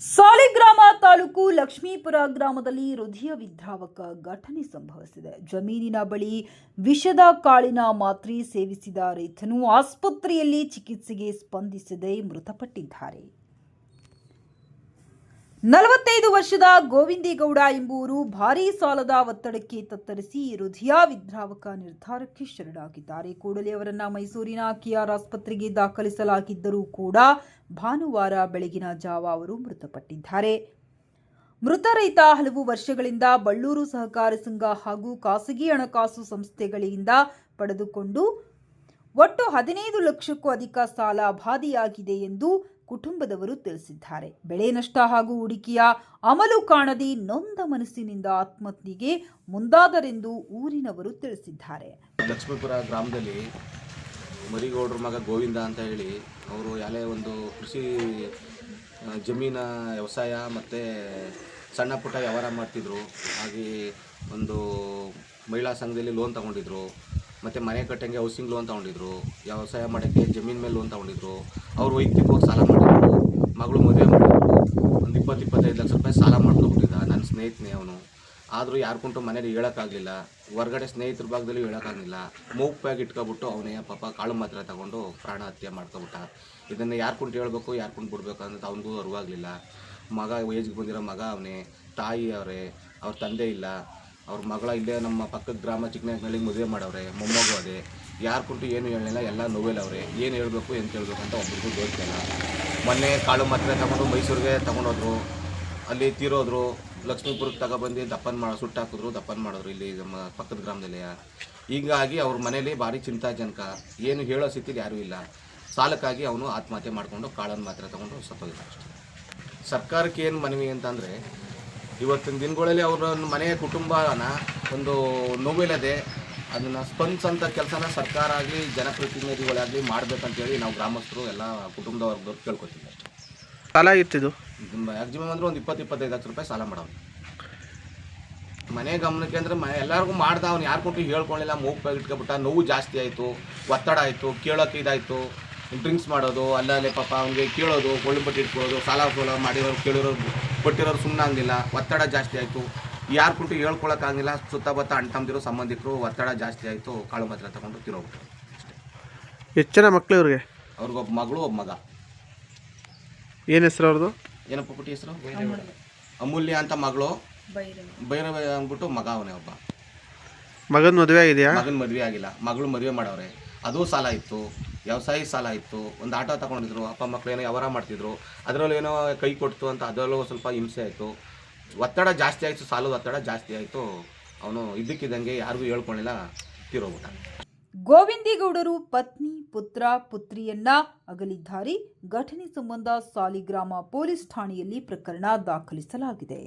ಸಾಲಿಗ್ರಾಮ ತಾಲೂಕು ಲಕ್ಷ್ಮೀಪುರ ಗ್ರಾಮದಲ್ಲಿ ಹೃದಯ ವಿದ್ರಾವಕ ಘಟನೆ ಸಂಭವಿಸಿದೆ. ಜಮೀನಿನ ಬಳಿ ವಿಷದ ಕಾಳಿನ ಮಾತ್ರೆ ಸೇವಿಸಿದ ರೈತನು ಆಸ್ಪತ್ರೆಯಲ್ಲಿ ಚಿಕಿತ್ಸೆಗೆ ಸ್ಪಂದಿಸದೆ ಮೃತಪಟ್ಟಿದ್ದಾರೆ. ನಲವತ್ತೈದು ವರ್ಷದ ಗೋವಿಂದೇಗೌಡ ಎಂಬುವರು ಭಾರೀ ಸಾಲದ ಒತ್ತಡಕ್ಕೆ ತತ್ತರಿಸಿ ಹೃದಯ ವಿದ್ರಾವಕ ನಿರ್ಧಾರಕ್ಕೆ ಶರಣಾಗಿದ್ದಾರೆ. ಕೂಡಲೇ ಅವರನ್ನ ಮೈಸೂರಿನ ಕೆಆರ್ ಆಸ್ಪತ್ರೆಗೆ ದಾಖಲಿಸಲಾಗಿದ್ದರೂ ಕೂಡ ಭಾನುವಾರ ಬೆಳಗಿನ ಜಾವ ಅವರು ಮೃತಪಟ್ಟಿದ್ದಾರೆ. ಮೃತ ರೈತ ಹಲವು ವರ್ಷಗಳಿಂದ ಬಳ್ಳೂರು ಸಹಕಾರ ಸಂಘ ಹಾಗೂ ಖಾಸಗಿ ಹಣಕಾಸು ಸಂಸ್ಥೆಗಳಿಂದ ಪಡೆದುಕೊಂಡು ಒಟ್ಟು ಹದಿನೈದು ಲಕ್ಷಕ್ಕೂ ಅಧಿಕ ಸಾಲ ಬಾದಿಯಾಗಿದೆ ಎಂದು ಕುಟುಂಬದವರು ತಿಳಿಸಿದ್ದಾರೆ. ಬೆಳೆ ನಷ್ಟ ಹಾಗೂ ಹೂಡಿಕೆಯ ಅಮಲು ಕಾಣದೆ ನೊಂದ ಮನಸ್ಸಿನಿಂದ ಆತ್ಮಹತ್ಯೆಗೆ ಮುಂದಾದರೆಂದು ಊರಿನವರು ತಿಳಿಸಿದ್ದಾರೆ. ಲಕ್ಷ್ಮೀಪುರ ಗ್ರಾಮದಲ್ಲಿ ಮರಿಗೌಡ್ರ ಮಗ ಗೋವಿಂದ ಅಂತ ಹೇಳಿ ಅವರು ಯಾಲೇ ಒಂದು ಕೃಷಿ ಜಮೀನ ವ್ಯವಸಾಯ ಮತ್ತು ಸಣ್ಣ ಪುಟ್ಟ ವ್ಯವಹಾರ ಮಾಡ್ತಿದ್ರು. ಹಾಗೆ ಒಂದು ಮಹಿಳಾ ಸಂಘದಲ್ಲಿ ಲೋನ್ ತಗೊಂಡಿದ್ರು. ಮತ್ತು ಮನೆ ಕಟ್ಟಂಗೆ ಹೌಸಿಂಗ್ ಲೋನ್ ತಗೊಂಡಿದ್ರು, ವ್ಯವಸಾಯ ಮಾಡೋಕ್ಕೆ ಜಮೀನ್ ಮೇಲೆ ಲೋನ್ ತಗೊಂಡಿದ್ರು, ಅವ್ರು ವೈಯಕ್ತಿಕವಾಗಿ ಸಾಲ ಮಾಡಿದ್ರು, ಮಗಳು ಮದುವೆ ಮಾಡಿದ್ರು, ಒಂದು ಇಪ್ಪತ್ತು, ಇಪ್ಪತ್ತೈದು ಲಕ್ಷ ರೂಪಾಯಿ ಸಾಲ ಮಾಡ್ಕೊಬಿಟ್ಟಿದ್ದ ನನ್ನ ಸ್ನೇಹಿತನೇ ಅವನು. ಆದರೂ ಯಾರು ಕುಂಟು ಮನೇಲಿ ಹೇಳೋಕ್ಕಾಗಲಿಲ್ಲ, ಹೊರಗಡೆ ಸ್ನೇಹಿತರ ಭಾಗದಲ್ಲಿ ಹೇಳೋಕ್ಕಾಗಲಿಲ್ಲ. ಮೂಗ್ಪಾಗಿ ಇಟ್ಕೊಬಿಟ್ಟು ಅವನೇ ಪಾಪ ಕಾಳು ಮಾತ್ರ ತಗೊಂಡು ಪ್ರಾಣ ಹತ್ಯೆ ಮಾಡ್ಕೊಬಿಟ್ಟ. ಇದನ್ನು ಯಾರು ಕುಂಟು ಹೇಳ್ಬೇಕು ಯಾರು ಕುಂಟು ಬಿಡ್ಬೇಕು ಅಂತ ಅವನಿಗೂ ಅರಿವಾಗಲಿಲ್ಲ. ಮಗ ಏಜ್ಗೆ ಬಂದಿರೋ ಮಗ ಅವನೇ, ತಾಯಿ ಅವರೇ, ಅವ್ರ ತಂದೆ ಇಲ್ಲ. ಅವ್ರ ಮಗಳ ಇಲ್ಲೇ ನಮ್ಮ ಪಕ್ಕದ ಗ್ರಾಮ ಚಿಕ್ಕನಹಳ್ಳಿಗೆ ಮದುವೆ ಮಾಡವ್ರೆ, ಮೊಮ್ಮಗು ಅದೇ. ಯಾರು ಕುಂಟು ಏನು ಹೇಳಲಿಲ್ಲ, ಎಲ್ಲ ಅವರೇ. ಏನು ಹೇಳಬೇಕು, ಎಂತ ಹೇಳಬೇಕು ಅಂತ ಒಬ್ಬರಿಗೂ ಗೊತ್ತಿಲ್ಲ. ಮೊನ್ನೆ ಕಾಳು ಮಾತ್ರೆ ತಗೊಂಡು ಮೈಸೂರಿಗೆ ತಗೊಂಡೋದ್ರು, ಅಲ್ಲಿ ತೀರೋದ್ರು, ಲಕ್ಷ್ಮೀಪುರಕ್ಕೆ ತಗೊಬಂದು ದಪ್ಪನ್ ಮಾಡೋ ಸುಟ್ಟಾಕಿದ್ರು ದಪ್ಪನ್ ಮಾಡಿದ್ರು ಇಲ್ಲಿ ನಮ್ಮ ಪಕ್ಕದ ಗ್ರಾಮದಲ್ಲಿ. ಹೀಗಾಗಿ ಅವ್ರ ಮನೇಲಿ ಭಾರಿ ಚಿಂತಾಜನಕ. ಏನು ಹೇಳೋ ಸ್ಥಿತಿಲಿ ಯಾರೂ ಇಲ್ಲ. ಸಾಲಕ್ಕಾಗಿ ಅವನು ಆತ್ಮಹತ್ಯೆ ಮಾಡಿಕೊಂಡು ಕಾಳನ್ನು ಮಾತ್ರ ತಗೊಂಡು ಸತ್ತೋಗಿದ್ದ ಸರ್ಕಾರಕ್ಕೆ ಏನು ಮನವಿ ಅಂತಂದರೆ ಇವತ್ತಿನ ದಿನಗಳಲ್ಲಿ ಅವರ ಮನೆಯ ಕುಟುಂಬನ ಒಂದು ನೋವಿಲ್ಲದೆ ಅದನ್ನು ಸ್ಪಂದಿಸೋಂಥ ಕೆಲಸನ ಸರ್ಕಾರ ಆಗಲಿ ಜನಪ್ರತಿನಿಧಿಗಳಾಗಲಿ ಮಾಡಬೇಕಂತೇಳಿ ನಾವು ಗ್ರಾಮಸ್ಥರು ಎಲ್ಲ ಕುಟುಂಬದವ್ರದ್ದು ಕೇಳ್ಕೊತೀವಿ ಅಷ್ಟೇ. ಸಾಲ ಇರ್ತಿದ್ದು ಮ್ಯಾಕ್ಸಿಮಮ್ ಅಂದ್ರೆ ಒಂದು ಇಪ್ಪತ್ತು ಇಪ್ಪತ್ತೈದು ಲಕ್ಷ ರೂಪಾಯಿ ಸಾಲ ಮಾಡವ್ನು ಮನೆ ಗಮನಕ್ಕೆ ಅಂದ್ರೆ ಮನೆ ಎಲ್ಲರಿಗೂ ಮಾಡ್ದ ಅವ್ನು ಯಾರು ಕೊಟ್ಟು ಹೇಳ್ಕೊಳ್ಳಿಲ್ಲ ಮೂಗು ಇಟ್ಕೊಬಿಟ್ಟ ನೋವು ಜಾಸ್ತಿ ಆಯಿತು ಒತ್ತಡ ಆಯಿತು ಕೇಳೋಕೆ ಇದಾಯಿತು. ಡ್ರಿಂಕ್ಸ್ ಮಾಡೋದು ಅಲ್ಲಲ್ಲೇ ಪಾಪ ಅವ್ನಿಗೆ ಕೇಳೋದು ಕೊಳ್ಳು ಬಟ್ಟೆ ಇಟ್ಕೊಳ್ಳೋದು ಸಾಲ ಸೋಲ ಮಾಡಿರೋರು ಕೇಳಿರೋರು ಕೊಟ್ಟಿರೋರು ಸುಮ್ಮನೆ ಆಗಲಿಲ್ಲ ಒತ್ತಡ ಜಾಸ್ತಿ ಆಯಿತು. ಯಾರು ಕುಂಟು ಹೇಳ್ಕೊಳಕ್ಕಾಗಿಲ್ಲ ಸುತ್ತಮುತ್ತ ಅಣ್ತಂದಿರೋ ಸಂಬಂಧಿಕರು ಒತ್ತಡ ಜಾಸ್ತಿ ಆಯಿತು ಕಾಳು ಮಾತ್ರ ತಗೊಂಡು ತಿರೋಗ್ಬಿಟ್ರು ಎಷ್ಟು ಜನ ಮಕ್ಳು ಇವ್ರಿಗೆ? ಅವ್ರಿಗೊಬ್ಬ ಮಗಳು ಒಬ್ಬ ಮಗ. ಏನು ಹೆಸರು ಅವ್ರದ್ದು? ಏನಪ್ಪ ಪುಟ್ಟಿ ಹೆಸರು? ಅಮೂಲ್ಯ. ಅಂತ ಮಗಳು. ಭೈರವ ಅಂದ್ಬಿಟ್ಟು ಮಗ ಅವನೇ ಒಬ್ಬ. ಮಗನ ಮದುವೆ ಆಗಿದೆಯಾ? ಮಗನ ಮದುವೆ ಆಗಿಲ್ಲ. ಮಗಳು ಮದುವೆ ಮಾಡವ್ರೆ. ಅದು ಸಾಲ ಇತ್ತು. ವ್ಯವಸಾಯ ಸಾಲ ಇತ್ತು, ಒಂದು ಆಟೋ ತಗೊಂಡಿದ್ರು, ಅಪ್ಪ ಮಕ್ಕಳು ಏನೋ ವ್ಯವಹಾರ ಮಾಡ್ತಿದ್ರು, ಅದರಲ್ಲೂ ಏನೋ ಕೈ ಕೊಡ್ತು ಅಂತ ಅದರಲ್ಲೂ ಸ್ವಲ್ಪ ಹಿಂಸೆ ಆಯಿತು. ಒತ್ತಡ ಜಾಸ್ತಿ ಆಯಿತು, ಸಾಲದ ಒತ್ತಡ ಜಾಸ್ತಿ ಆಯಿತು. ಅವನು ಇದ್ದಕ್ಕಿದ್ದಂಗೆ ಯಾರಿಗೂ ಹೇಳ್ಕೊಳ್ಳಿಲ್ಲ ತೀರೋಗ್ಬಿಟ್ಟ ಗೋವಿಂದಿಗೌಡರು ಪತ್ನಿ, ಪುತ್ರ, ಪುತ್ರಿಯನ್ನ ಅಗಲಿದ್ದಾರೆ. ಘಟನೆ ಸಂಬಂಧ ಸಾಲಿಗ್ರಾಮ ಪೊಲೀಸ್ ಠಾಣೆಯಲ್ಲಿ ಪ್ರಕರಣ ದಾಖಲಿಸಲಾಗಿದೆ.